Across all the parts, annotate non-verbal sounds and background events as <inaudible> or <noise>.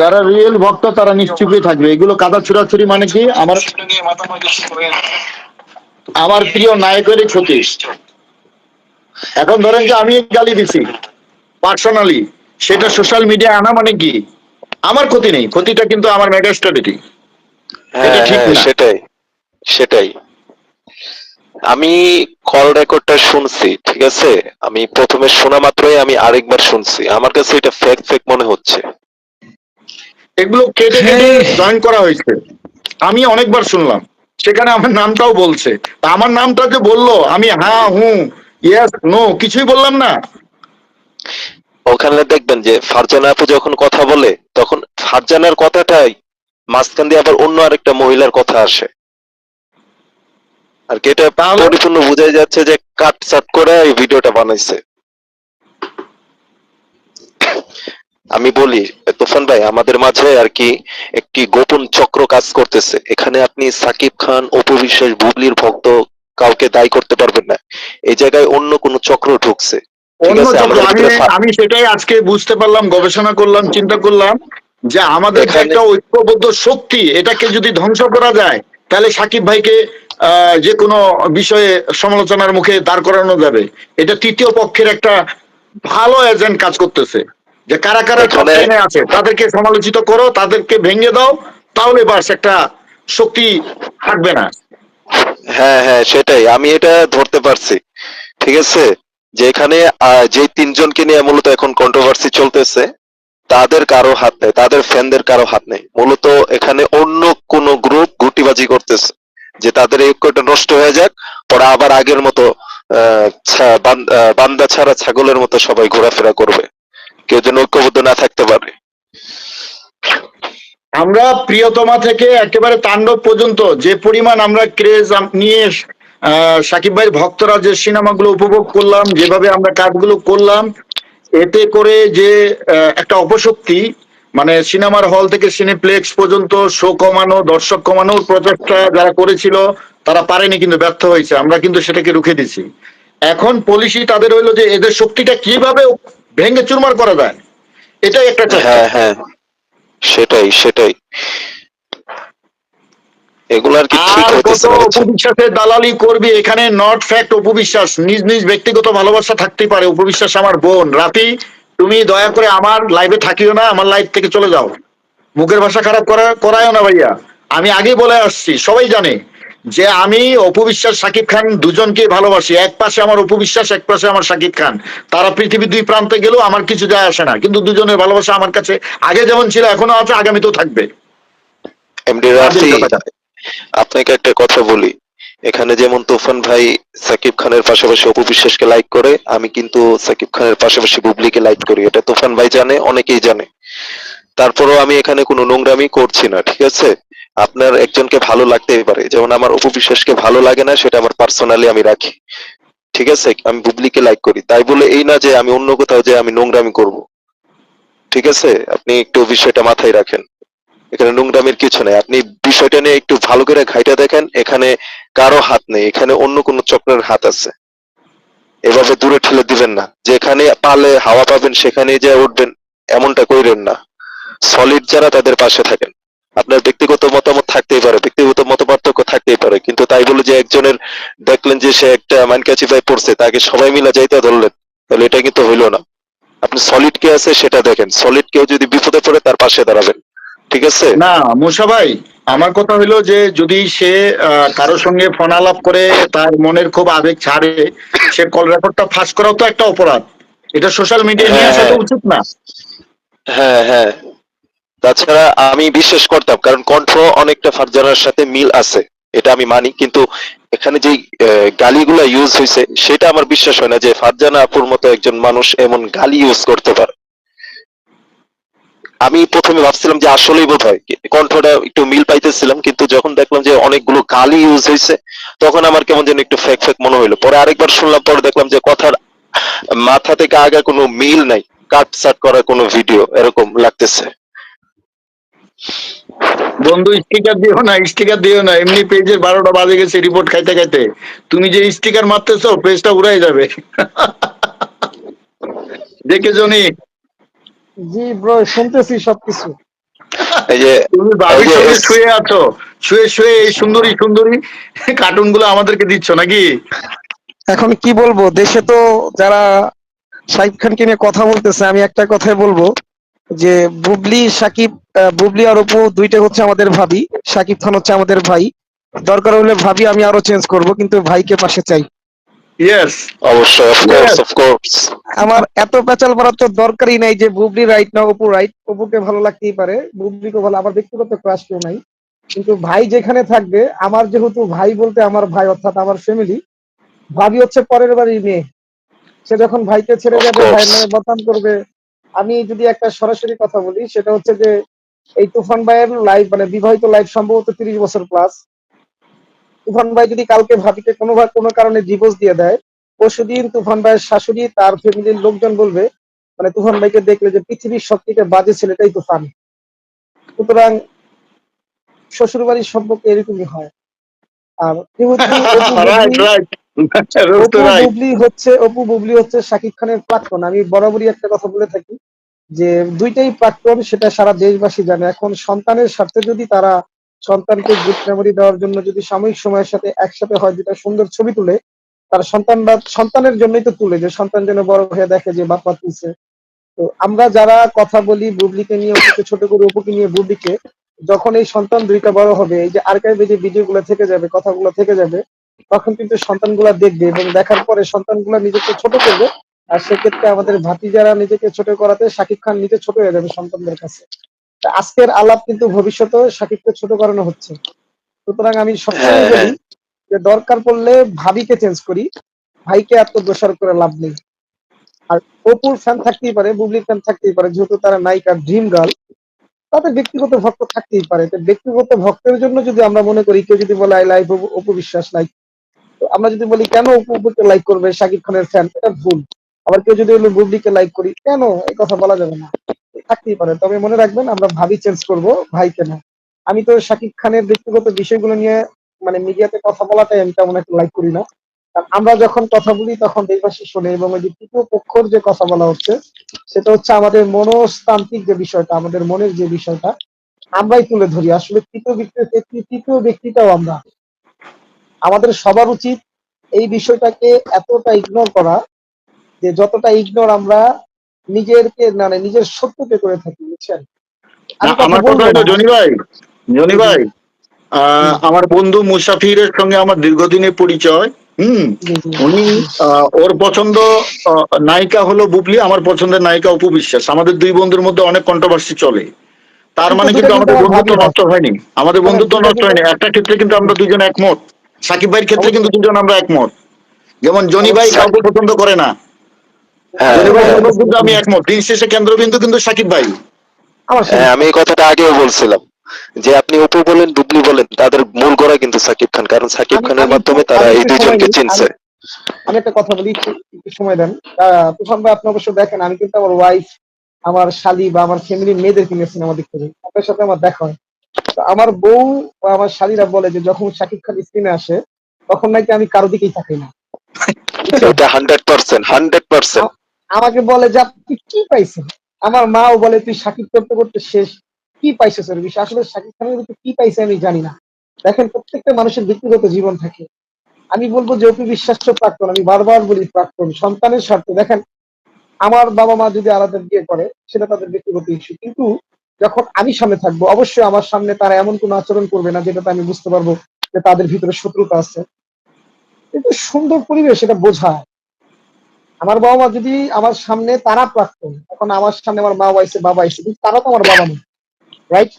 যারা রিয়েল ভক্ত তারা নিশ্চুপই থাকবে। এগুলো কাদা ছুড়াছুরি মানে কি? আমার আমার প্রিয় নায়কেরই ক্ষতি। এখন ধরেন যে আমি গালি দিছি পার্সোনালি সেটা সোশ্যাল মিডিয়া আনা মানে কি? আমার ক্ষতি নেই। ক্ষতিটা কিন্তু আমার মেগাস্টারিটি হ্যাঁ। সেটাই সেটাই। আমি কল রেকর্ডটা শুনছি ঠিক আছে? আমি প্রথমে শোনা মাত্রই আমি আরেকবার শুনছি। আমার কাছে এটা ফেক ফেক মনে হচ্ছে। এগুলো কেটে কেটে জয়েন করা হয়েছে। আমি অনেকবার শুনলাম। সেখানে আমার নামটাও বলছে। তা আমার নামটা যে বলল আমি হ্যাঁ হুঁ ইয়েস নো কিছুই বললাম না। ওখানে দেখবেন যে ফারজানা আপু যখন কথা বলে তখন ফারজানার কথাটাই মাঝখান দিয়ে আবার অন্য আরেকটা মহিলার কথা আসে। আর এটা পরিপূর্ণ বোঝাই যাচ্ছে যে কাট সাট করে এই ভিডিওটা বানাইছে। আমি বলি তুফান ভাই আমাদের মাঝে আর কি একটি গোপন চক্র কাজ করতেছে। এখানে আপনি সাকিব খান অপু বিশ্বাস বুবলির ভক্ত কাউকে দায়ী করতে পারবেন না। এই জায়গায় অন্য কোনো চক্র ঢুকছে। আমি সেটাই আজকে বুঝতে পারলাম গবেষণা করলাম চিন্তা করলাম যে আমাদের একটা ঐক্যবদ্ধ শক্তি এটাকে যদি ধ্বংস করা যায় তাহলে সাকিব ভাইকে আহ, যে কোনো বিষয়ে সমালোচনার মুখে দাঁড় করানো যাবে। এটা তৃতীয় পক্ষের একটা ভালো এজেন্ট কাজ করতেছে। যে কারা কারা এখানে- আছে তাদেরকে সমালোচিত করো তাদেরকে ভেঙে দাও তাহলে বাস একটা শক্তি থাকবে না। হ্যাঁ হ্যাঁ সেটাই আমি এটা ধরতে পারছি ঠিক আছে? যে এখানে যে তিনজনকে নিয়ে মূলত এখন কন্ট্রোভার্সি চলতেছে তাদের কারও হাত নেই তাদের ফ্যানদের কারও হাত নেই। মূলত এখানে অন্য কোন গ্রুপ গুটিবাজি করতেছে যে তাদের ঐক্যটা নষ্ট হয়ে যাক পরে আবার আগের মতো বান্দা ছাড়া ছাগলের মতো সবাই ঘোরাফেরা করবে। কেউ যেন ঐক্যবদ্ধ না থাকতে পারে। আমরা প্রিয়তমা থেকে একেবারে তাণ্ডব পর্যন্ত যে পরিমাণ আমরা ক্রেজ নিয়ে সাকিব ভাইয়ের ভক্তরা যে সিনেমাগুলো উপভোগ করলাম, যেভাবে আমরা কাজগুলো করলাম, এতে করে যে একটা অপশক্তি মানে সিনেমার হল থেকে সিনেপ্লেক্স পর্যন্ত শো কমানো, দর্শক কমানোর প্রচেষ্টা যারা করেছিল, তারা পারেনি কিন্তু ব্যর্থ হয়েছে। আমরা কিন্তু সেটাকে রুখে দিছি এখন পলিসি তাদের হইল যে, এদের শক্তিটা কীভাবে ভেঙে চুরমার করা যায় এটাই একটা হ্যাঁ হ্যাঁ। সেটাই সেটাই। কি ঠিক হইতেছে দালালি করবি এখানে? নট ফ্যাক্ট উপবিশ্বাস নিজ নিজ ব্যক্তিগত ভালোবাসা থাকতেই পারে। উপবিশ্বাস আমার বোন। রাতি তুমি দয়া করে আমার লাইভে থাকিও না আমার লাইভ থেকে চলে যাও। মুখের ভাষা খারাপ করা করায়ও না ভাইয়া। আমি আগে বলে আসছি সবাই জানে। যে আমি অপবিশ্বাস, সাকিব খান দুজনকে ভালোবাসি। এক পাশে আমার অপবিশ্বাস, এক পাশে আমার সাকিব খান। তারা পৃথিবীর দুই প্রান্তে গেলেও আমার কিছু যায় আসে না। কিন্তু দুজনের ভালোবাসা আমার কাছে আগে যেমন ছিল, এখনও আছে, আগামীতেও থাকবে। আপনাকে একটা কথা বলি। এখানে যেমন তুফান ভাই সাকিব খানের পাশাপাশি অপু বিশ্বাসকে লাইক করে, আমি কিন্তু সাকিব খানের পাশাপাশি বুবলিকে লাইক করি। এটা তুফান ভাই জানে, অনেকেই জানে। তারপরেও আমি এখানে কোনো নোংরামি করছি না, ঠিক আছে? আপনার একজনকে ভালো লাগতেই পারে। যেমন আমার অপু ভালো লাগে না, সেটা আমার পার্সোনালি আমি রাখি। ঠিক আছে? আমি বুবলিকে লাইক করি। তাই বলে এই না যে আমি অন্য কোথাও যে আমি নোংরামি করব। ঠিক আছে? আপনি একটু বিষয়টা মাথায় রাখেন। এখানে নোংরামির কিছু নেই। আপনি বিষয়টা নিয়ে একটু ভালো করে ঘাইটা দেখেন। এখানে কারও হাত নেই। এখানে অন্য কোনো চক্রের হাত আছে। এভাবে দূরে ঠেলে দিবেন না। যেখানে পালে হাওয়া পাবেন, সেখানে যে উঠবেন, এমনটা কইরেন না। সলিড যারা তাদের পাশে থাকেন। আপনার ব্যক্তিগত মতামত থাকতেই পারে ব্যক্তিগত মত পার্থক্য থাকতেই পারে। কিন্তু তাই বলে যে একজনের দেখলেন যে সে একটা মাইনকাচি ভাই পড়ছে তাকে সবাই মিলে যাইতে ধরলেন তাহলে এটা কিন্তু হইল না। আপনি সলিড কে আছে সেটা দেখেন সলিড কেউ যদি বিপদে পড়ে তার পাশে দাঁড়াবেন ঠিক আছে? না মুসা ভাই আমার কথা হলো যে যদি সে কারোর সঙ্গে ফোন আলাপ করে তার মনের খুব আবেগ ছাড়ে সে কল রেকর্ডটা ফাঁস করাও তো একটা অপরাধ। এটা সোশ্যাল মিডিয়ায় নিয়ে আসা তো হ্যাঁ। উচিত না। হ্যাঁ হ্যাঁ। তাছাড়া আমি বিশ্বাস করতাম, কারণ কণ্ঠ অনেকটা ফারজানার সাথে মিল আছে, এটা আমি মানি। কিন্তু এখানে যে গালিগুলা ইউজ হয়েছে সেটা আমার বিশ্বাস হয় না যে ফারজানা আপুর মতো একজন মানুষ এমন গালি ইউজ করতে পারে। আমি প্রথমে ভাবছিলাম যে আসলেই বোধ হয় কণ্ঠটা একটু মিল পাইতেছিলাম, কিন্তু যখন দেখলাম যে অনেকগুলো গালি ইউজ হয়েছে তখন আমার কেমন যেন একটু ফেক ফেক মনে হইল। পরে আরেকবার শুনলাম, পরে দেখলাম যে কথার মাথা থেকে আগে কোনো মিল নাই কাট সাট করা কোনো ভিডিও এরকম লাগতেছে। বন্ধু স্টিকার দিও না স্টিকার দিও না। এমনি পেজের বারোটা বাজে গেছে রিপোর্ট খাইতে খাইতে। তুমি যে স্টিকার মারতেছ পেজটা উড়াই যাবে। <laughs> দেখে জনি। জি ব্রো শুনতেছি সবকিছু। এই যে তুমি এই সঙ্গে শুয়ে আছো। শুয়ে শুয়ে এই সুন্দরী সুন্দরী কার্টুনগুলো আমাদেরকে দিচ্ছ নাকি? এখন কি বলব দেশে তো যারা শাকিব খানকে নিয়ে কথা বলতেছে আমি একটা কথাই বলব। যে বুবলি সাকিব আহ, বুবলি আর অপু দুইটা হচ্ছে আমাদের ভাবি। সাকিব খান হচ্ছে আমাদের ভাই। দরকার হলে ভাবি আমি আরও চেঞ্জ করব কিন্তু ভাইকে পাশে চাই। ইয়েস অবশ্যই অফকোর্স Yes. অফকোর্স আমার এত পেঁচাল পড়ার তো দরকারই নাই যে বুবলি রাইট না অপু রাইট অপুকে ভালো লাগতেই পারে বুবলিকে ভালো। আমার ব্যক্তিগত ক্রাশ কেউ নাই। কিন্তু ভাই যেখানে থাকবে আমার যেহেতু ভাই বলতে আমার ভাই অর্থাৎ আমার ফ্যামিলি ভাবি হচ্ছে পরের বাড়ির মেয়ে। সে যখন ভাইকে ছেড়ে যাবে. ভাইয়ের নামে বদনাম করবে। আমি যদি একটা সরাসরি কথা বলি সেটা হচ্ছে যে এই তুফান ভাইয়ের লাইফ মানে বিবাহিত লাইফ সম্ভবত তিরিশ বছর প্লাস তুফান ভাই যদি কালকে ভাবিকে কোনো কোনো কারণে ডিভোর্স দিয়ে দেয় পরশুদিন তুফান ভাইয়ের শাশুড়ি তার ফ্যামিলির লোকজন বলবে মানে তুফান ভাইকে দেখলে যে পৃথিবীর সব থেকে বাজে ছেলেটাই তুফান। সুতরাং শ্বশুর বাড়ির সম্পর্কে এরকমই হয়। আর <laughs> যেহেতু অপু বুবলি- হচ্ছে অপু বুবলি হচ্ছে শাকিব খানের প্রাক্তন। আমি বরাবরই একটা কথা বলে থাকি যে দুইটাই প্রাক্তন সেটা সারা দেশবাসী জানে। এখন সন্তানের স্বার্থে যদি তারা সন্তানকে গুড মেমোরি দেওয়ার জন্য যদি সাময়িক সময়ের সাথে একসাথে হয় যেটা সুন্দর ছবি তুলে তার সন্তানরা সন্তানের জন্যই তো তুলে যে সন্তান যেন বড় হয়ে দেখে যে বাপ্পা তুলছে। তো আমরা যারা কথা বলি বুবলিকে নিয়ে অপুকে ছোট করে অপুকে নিয়ে বুবলিকে যখন এই সন্তান দুইটা বড় হবে এই যে আর্কাইভে যে ভিডিও গুলো থেকে যাবে কথাগুলো থেকে যাবে তখন কিন্তু সন্তানগুলা দেখবে এবং দেখার পরে সন্তানগুলা নিজেকে ছোট করবে। আর সেক্ষেত্রে আমাদের ভাতিজারা নিজেকে ছোট করাতে শাকিব খান নিজে ছোট হয়ে যাবে সন্তানদের কাছে। আজকের আলাপ কিন্তু ভবিষ্যতে শাকিবকে ছোট করানো হচ্ছে। সুতরাং আমি সবসময় হ্যাঁ, বলি যে দরকার পড়লে ভাবিকে চেঞ্জ করি ভাইকে এত দোষার করে লাভ নেই। আর অপুর ফ্যান থাকতেই পারে বুবলির ফ্যান থাকতেই পারে যেহেতু তারা নায়িকা ড্রিম গার্ল তাদের ব্যক্তিগত ভক্ত থাকতেই পারে। তো ব্যক্তিগত ভক্তের জন্য যদি আমরা মনে করি কেউ যদি বলে I like Apu Biswas like আমরা যদি বলি, কেন অপুকে লাইক করবে? শাকিব খানের ফ্যান এটা ভুল। আবার কেউ যদি বলে লাইক করি? কেন? এই কথা বলা যাবে না। থাকতেই পারে। তবে মনে রাখবেন, আমরা ভাবি চেঞ্জ করব ভাইকে না আমি তো শাকিব খানের ব্যক্তিগত বিষয়গুলো নিয়ে মানে মিডিয়াতে কথা বলাটাই আমি তেমন একটা লাইক করি না। আমরা যখন কথা বলি, তখন দেশবাসী শোনে এবং ওই যে তৃতীয় পক্ষর যে কথা বলা হচ্ছে, সেটা হচ্ছে আমাদের মনস্তান্ত্রিক যে বিষয়টা, আমাদের মনের যে বিষয়টা, আমরাই তুলে ধরি। আসলে তৃতীয় ব্যক্তি তৃতীয় ব্যক্তিটাও আমরা। আমাদের সবার উচিত এই বিষয়টাকে এতটা ইগনোর করা যে যতটা ইগনোর আমরা নিজেরকে মানে নিজের সত্যকে করে থাকি বুঝছেন? আমার কথা হলো জনি ভাই জনি ভাই আমার বন্ধু মুসাফিরের সঙ্গে আমার দীর্ঘদিনের পরিচয় হুম। উনি ওর পছন্দ নায়িকা হলো বুবলি আমার পছন্দের নায়িকা অপু বিশ্বাস। আমাদের দুই বন্ধুর মধ্যে অনেক কন্ট্রোভার্সি চলে। তার মানে কিন্তু আমাদের বন্ধুত্ব নষ্ট হয়নি। আমাদের বন্ধুত্ব নষ্ট হয়নি। একটা ক্ষেত্রে কিন্তু আমরা দুজন একমত। সাকিব ভাইয়ের ক্ষেত্রে কিন্তু দুজন আমরা একমত। যেমন জনি ভাই কাউকে পছন্দ করে না। হ্যাঁ। জনি ভাই। কিন্তু আমি একমত। দিন শেষে কেন্দ্রবিন্দু কিন্তু সাকিব ভাই। হ্যাঁ আমি এই কথাটা আগেও বলছিলাম। যে আপনি অপু বলেন ডুবলি বলেন তাদের মূল গড়া কিন্তু সাকিব খান। কারণ সাকিব খানের মাধ্যমে তারা এই দুইজনকে চিনছে। আমি একটা কথা বলি একটু সময় দেন। আহ, তুফান ভাই আপনি অবশ্য দেখেন আমি কিন্তু আমার ওয়াইফ আমার শালি বা আমার ফ্যামিলির মেয়েদের কিনে সিনেমা দেখতে যাই। আপনার সাথে আমার দেখা হয়। আমার বউ বা আমার শালিরা বলে যে যখন শাকিব খান স্ক্রিনে আসে তখন নাকি আমি কারও দিকেই থাকি না। এটা হান্ড্রেড পার্সেন্ট হান্ড্রেড পার্সেন্ট আমাকে বলে যে আপনি কি পাইছেন? আমার মাও বলে তুই সাকিব করতে করতে শেষ। কি পাইছে স্যার বিষয়? আসলে সাকিব খানের ভিতরে কি পাইছে আমি জানি না। দেখেন প্রত্যেকটা মানুষের ব্যক্তিগত জীবন থাকে। আমি বলব যে অপি বিশ্বাস্য প্রাক্তন আমি বারবার বলি প্রাক্তন সন্তানের স্বার্থে। দেখেন আমার বাবা মা যদি আলাদা বিয়ে করে সেটা তাদের ব্যক্তিগত ইস্যু কিন্তু যখন আমি সামনে থাকব অবশ্যই আমার সামনে তারা এমন কোনো আচরণ করবে না যেটাতে আমি বুঝতে পারব যে তাদের ভিতরে শত্রুতা আছে। কিন্তু সুন্দর পরিবেশ এটা বোঝায়। আমার বাবা মা যদি আমার সামনে তারা প্রাক্তন এখন আমার সামনে আমার মা আইসে বাবা আইসে কিন্তু তারা তো আমার বাবা নেই রাইট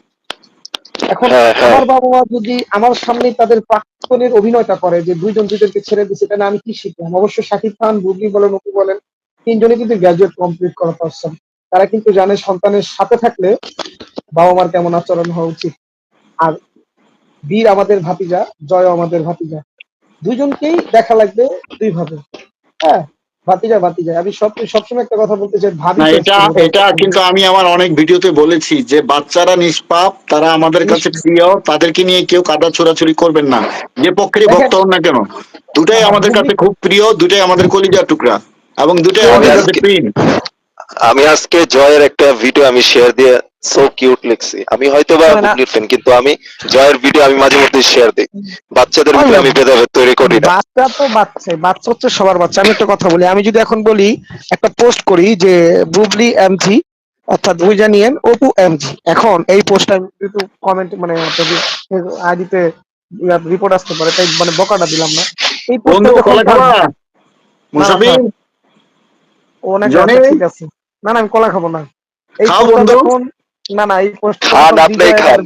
এখন হ্যাঁ, হ্যাঁ। আমার বাবা মা যদি আমার সামনে তাদের প্রাক্তনের অভিনয়টা করে যে দুইজন দুইজনকে ছেড়ে দিচ্ছে তাহলে আমি কি শিখলাম? অবশ্যই শাকিব খান বুবলি বলেন অপু বলেন তিনজনে কিন্তু গ্রাজুয়েট কমপ্লিট করা পারছেন তারা কিন্তু জানে সন্তানের সাথে থাকলে বাবা মার কেমন আচরণ হওয়া উচিত। আর বীর আমাদের ভাতিজা জয় আমাদের ভাতিজা। দুইজনকেই দেখা লাগবে দুই ভাবে হ্যাঁ ভাতিজা ভাতিজা। আমি সব সবসময় একটা কথা বলতে চাই ভাবি এটা এটা কিন্তু আমি আমার অনেক ভিডিওতে বলেছি যে বাচ্চারা নিষ্পাপ তারা আমাদের কাছে প্রিয় তাদেরকে নিয়ে কেউ কাদা ছোড়াছুরি করবেন না। যে পক্ষেরই ভক্ত হন না কেন দুটাই আমাদের কাছে খুব প্রিয় দুটাই আমাদের কলিজার টুকরা এবং দুটাই আমাদের কাছে প্রিয় আমি আজকে জয়ের একটা ভিডিও আমি শেয়ার দিয়ে সো কিউট লিখছি। আমি হয়তো বা না, না। ফ্যান কিন্তু আমি জয়ের ভিডিও আমি মাঝে মধ্যে শেয়ার দিই। বাচ্চাদের ভিডিও আমি ভেদাভেদ তৈরি করি না। বাচ্চা তো বাচ্চা বাচ্চা হচ্ছে সবার বাচ্চা। আমি একটা কথা বলি আমি যদি এখন বলি একটা পোস্ট করি যে বুবলি এমজি অর্থাৎ বুঝা নিয়েন অপু এমজি এখন এই পোস্টটা কিন্তু কমেন্ট মানে আইডিতে রিপোর্ট আসতে পারে তাই মানে বকাটা দিলাম না। এই পোস্টটা কলা মুসাফির ও? আচ্ছা, ঠিক আছে। না না আমি কলা খাব না এই খাও বন্ধু। না না এই পোস্ট খান।